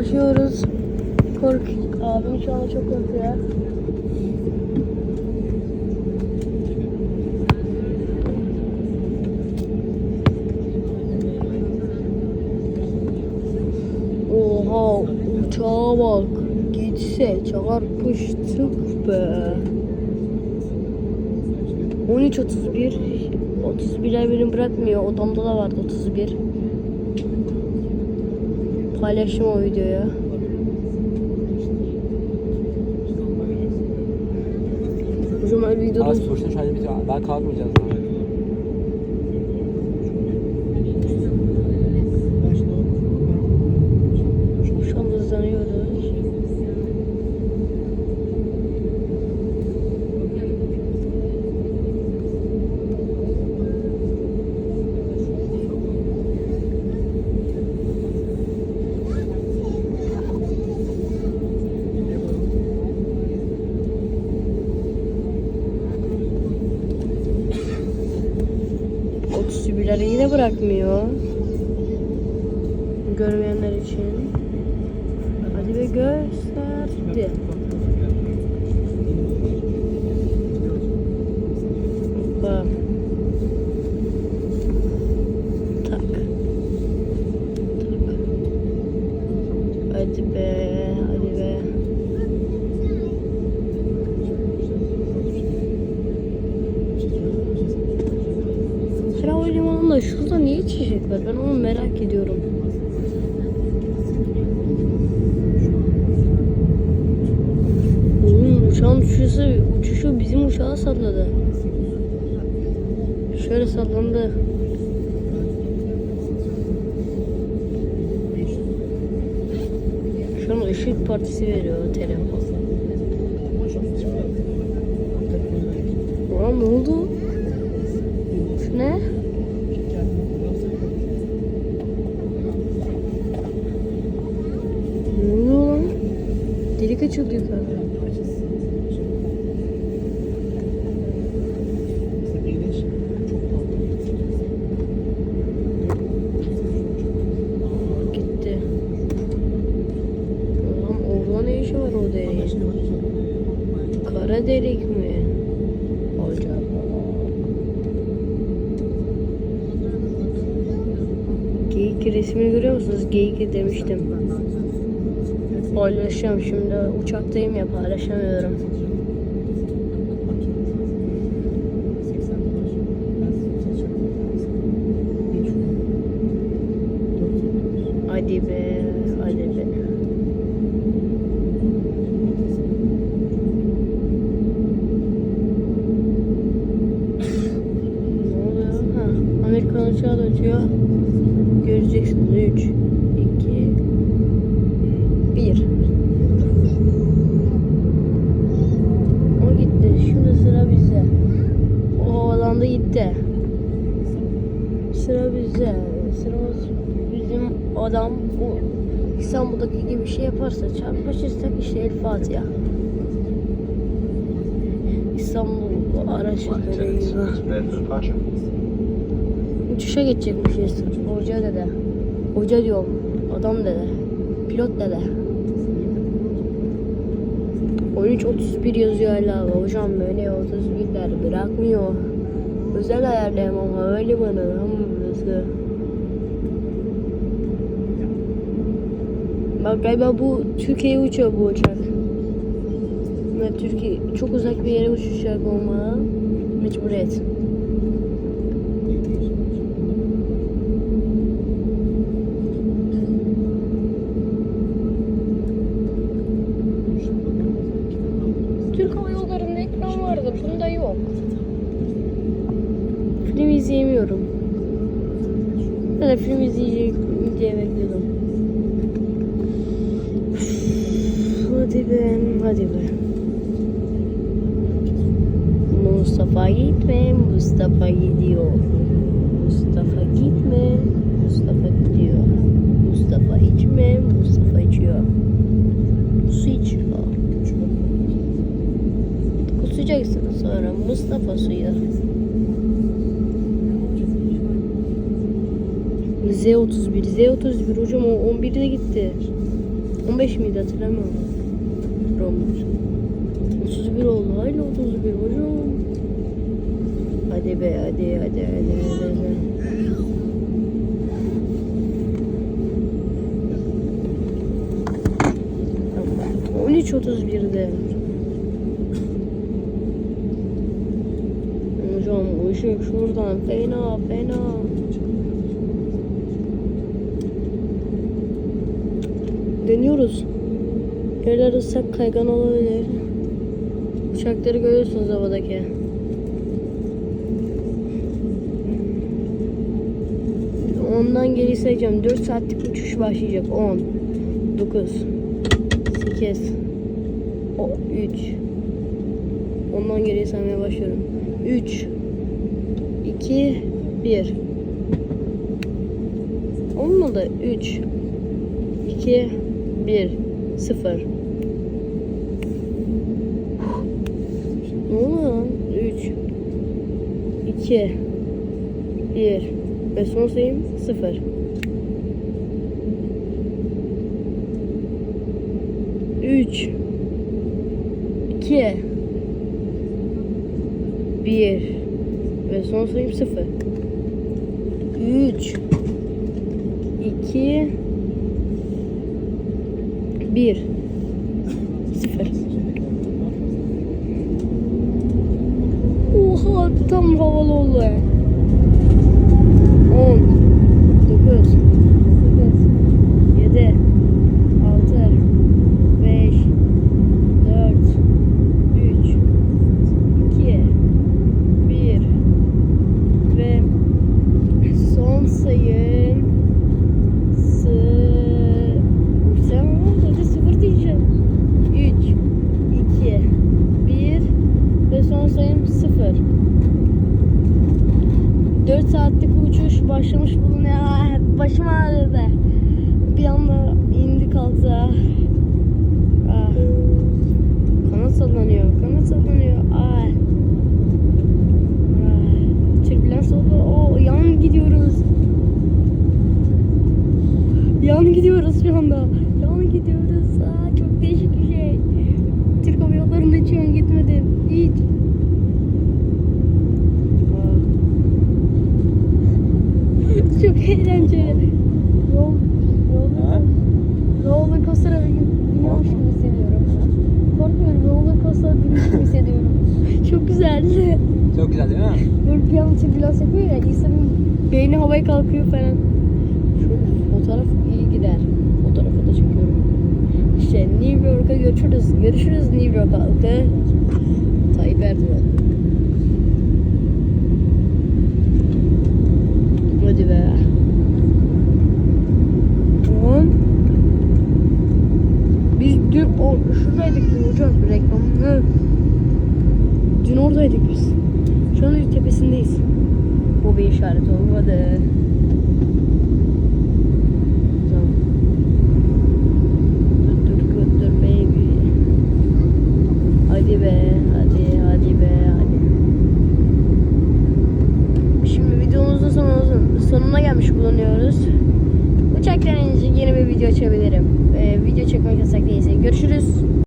başlıyoruz. Kork. Abim şu anda çok korkuyor. Oha uçağa bak. Gitse çarpıştık be. 13.31 31'ler beni bırakmıyor. Odamda da vardı 31. Paylaştım o videoyu. O zaman videoda Az boşuna şöyle bir daha kalkmayacağız daha. şu an hızlanıyoruz. Bırakmıyor. Görmeyenler için. Hadi be gösterdi. Hoppa. Tak. Tak. Hadi be. Var? Ben onu merak ediyorum. Oğlum uçağın uçuşu, uçuşu bizim uçağı salladı. Şöyle sallandı. Şu an ışık partisi veriyor telefon. Ulan ne oldu? Şu ne? Ne oluyor lan? Açıldı yukarıda. Gitti. Ulan orada ne işi var o deliğin? Kara delik mi? Acaba. Geyik resmini görüyor musunuz? Geyik demiştim. Paylaşacağım şimdi. Uçaktayım ya paylaşamıyorum. Hadi be, hadi be. Ne oluyor? Amerikan uçağı da ötüyor. Göreceksiniz. 3, 2, 1. O gitti. Şimdi sıra bizde. O havalandı gitti. Sıramız bizim adam bu İstanbul'daki gibi bir şey yaparsa çarpışırsak işte El Fatiha. İstanbul araç böyle gibi. Uçuşa geçecekmişiz. Hoca dede. Hoca diyorum. Adam dede. Pilot dede. 13.31 yazıyor hala. Hocam böyle 31'ler bırakmıyor. Özel ayarlayamam havalimanı lan burası. Bak galiba bu Türkiye'ye uçuyor bu uçak. Ve Türkiye çok uzak bir yere uçacak olmalı. Mecburiyet. Türk Hava Yolları'nda ekran vardı. Bunda yok. Film izleyemiyorum. Ben de film izleyecek diye bekliyordum. Hadi be. Mustafa gitme, Mustafa gidiyor. Mustafa gitme, Mustafa gidiyor. Mustafa içme, Mustafa içiyor. Su içiyor. Kusacaksın sonra Mustafa suyu. Z31, Z31 hocam o 11'de gitti. 15 miydi hatırlamıyorum. Romuz. 31 oldu. Haydi 31 hocam. Hadi be hadi hadi hadi hadi. hadi. Tamam. 13.31'de. Hocam ışık şuradan fena fena. Yerler ıslak kaygan olabilir. Uçakları görüyorsunuz havadaki. Ondan geri sayacağım. 4 saatlik uçuş başlayacak. 10 9 8 o 3 Ondan geriye saymaya başlıyorum. 3 2 1 Olmadı. 3 2 1 0 Ne lan? 3 2 1 ve son sayım 0 3 2 1 ve son sayım 0 3 2 1 0 Oha tam havalı oldu. 10 9 8 7 6 5 4 3 2 1 ve son sayım sı sen hadi sıfır diyeceğim 3 2 1 ve son 0 4 saatlik uçuş başlamış bulunuyor. Ah, Başım ağrıdı. Bir anda indi kalktı. Ah. Kanat sallanıyor. Kanat sallanıyor. Ah. Ah. Türbülans oldu. Oo, yan gidiyoruz. Yan gidiyoruz şu anda. Yan gidiyoruz. Aa, çok değişik bir şey. Türk Hava Yolları'nda hiç yan gitmedim. Hiç. Aa. Çok eğlenceli. Yol, Ha? yol, roller coaster'a biniyormuş gibi hissediyorum. Korkmuyorum, roller coaster'a gibi hissediyorum. Çok güzeldi. Çok güzel değil mi? Böyle bir an türbülans yapıyor ya, insanın beyni havaya kalkıyor falan. Şöyle fotoğraf iyi gider. Fotoğrafı da çekiyorum. İşte New York'a görüşürüz. Görüşürüz New York'a. Tayyip Erdoğan. Hadi be. Lan. Biz dün o, şuradaydık dün hocam reklamını. Dün oradaydık biz. Şu an tepesinde Bu bir işaret olmadı.